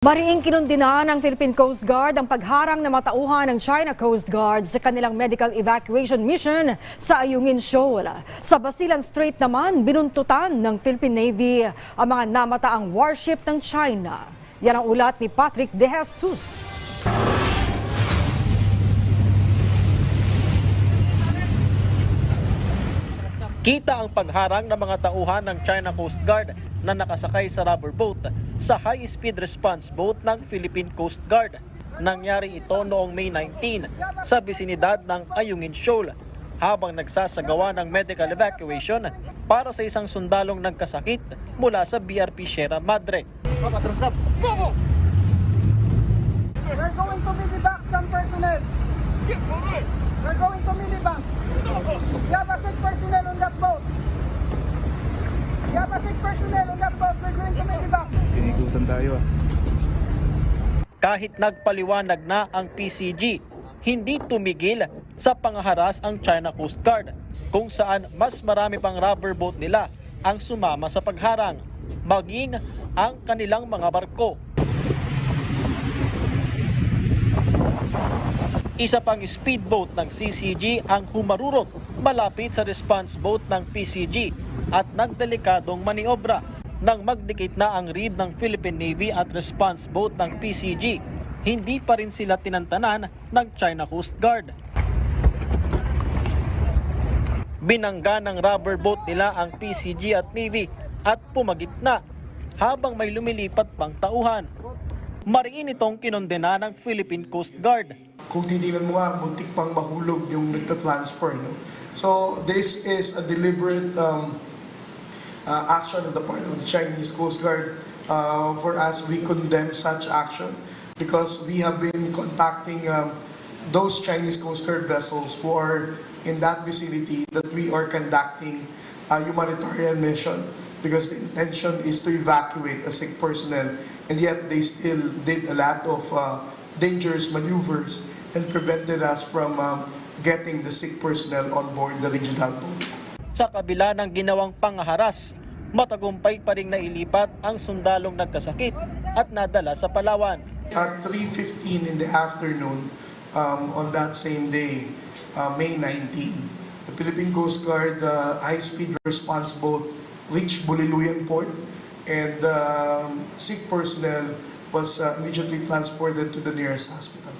Mariing kinundina ng Philippine Coast Guard ang pagharang na matauhan ng China Coast Guard sa kanilang medical evacuation mission sa Ayungin Shoal. Sa Basilan Strait naman, binuntutan ng Philippine Navy ang mga namataang warship ng China. Yan ang ulat ni Patrick De Jesus. Kita ang pagharang ng mga tauhan ng China Coast Guard na nakasakay sa rubber boat sa high-speed response boat ng Philippine Coast Guard. Nangyari ito noong May 19 sa bisinidad ng Ayungin Shoal habang nagsasagawa ng medical evacuation para sa isang sundalong nagkasakit mula sa BRP Sierra Madre. We're going to Milibac, some personnel. We're going to Milibac. We have a sick personnel on that boat. We have a sick personnel on that boat. We're going to Milibac. Tayo ah. Kahit nagpaliwanag na ang PCG, hindi tumigil sa pangaharas ang China Coast Guard kung saan mas marami pang rubber boat nila ang sumama sa pagharang, maging ang kanilang mga barko. Isa pang speedboat ng CCG ang humarurot malapit sa response boat ng PCG at nagdelikadong maniobra nang magdikit na ang rib ng Philippine Navy at response boat ng PCG. Hindi pa rin sila tinantanan ng China Coast Guard. Binangga ng rubber boat nila ang PCG at Navy at pumagit na habang may lumilipat pang tauhan. Mariin itong kinondena ng Philippine Coast Guard. kung titignan mo nga, muntik pang mahulog yung nagta-transfer. No? So, this is a deliberate um, action on the part of the Chinese Coast Guard. Uh, for us, we condemn such action because we have been contacting um, those Chinese Coast Guard vessels who are in that vicinity that we are conducting a humanitarian mission because the intention is to evacuate a sick personnel and yet they still did a lot of uh, dangerous maneuvers and prevented us from um, getting the sick personnel on board the regional boat. Sa kabila ng ginawang pangaharas, matagumpay pa rin nailipat ang sundalong nagkasakit at nadala sa Palawan. At 3.15 in the afternoon um, on that same day, uh, May 19, the Philippine Coast Guard uh, high-speed response boat reached Buliluyan Port and um, sick personnel was uh, immediately transported to the nearest hospital.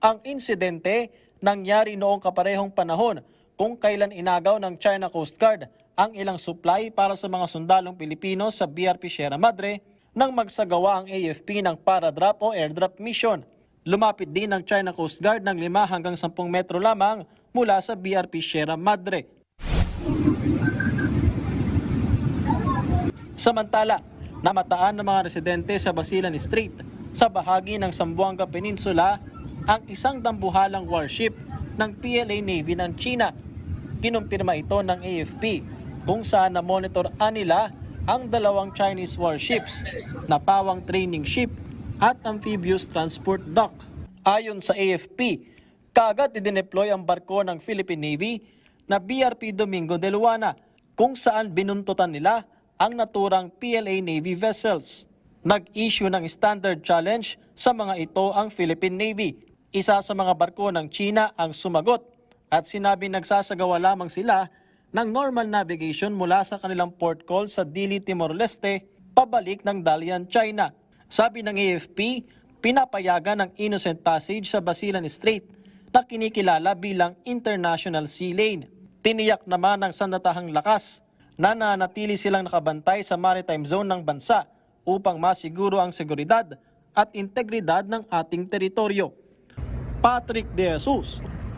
Ang insidente nangyari noong kaparehong panahon kung kailan inagaw ng China Coast Guard ang ilang supply para sa mga sundalong Pilipino sa BRP Sierra Madre nang magsagawa ang AFP ng para-drop o airdrop mission. Lumapit din ng China Coast Guard ng 5 hanggang 10 metro lamang mula sa BRP Sierra Madre. Samantala, namataan ng mga residente sa Basilan Strait sa bahagi ng Zamboanga Peninsula ang isang dambuhalang warship ng PLA Navy ng China. Kinumpirma ito ng AFP kung saan na-monitor nila ang dalawang Chinese warships na pawang training ship at amphibious transport dock. Ayon sa AFP, kagad idineploy ang barko ng Philippine Navy na BRP Domingo de Luana kung saan binuntutan nila ang naturang PLA Navy vessels. Nag-issue ng standard challenge sa mga ito ang Philippine Navy. Isa sa mga barko ng China ang sumagot at sinabi nagsasagawa lamang sila ng normal navigation mula sa kanilang port call sa Dili, Timor-Leste, pabalik ng Dalian, China. Sabi ng AFP, pinapayagan ng innocent passage sa Basilan Strait na kinikilala bilang International Sea Lane. Tiniyak naman ng sandatahang lakas na nanatili silang nakabantay sa maritime zone ng bansa upang masiguro ang seguridad at integridad ng ating teritoryo. Patrick De Jesus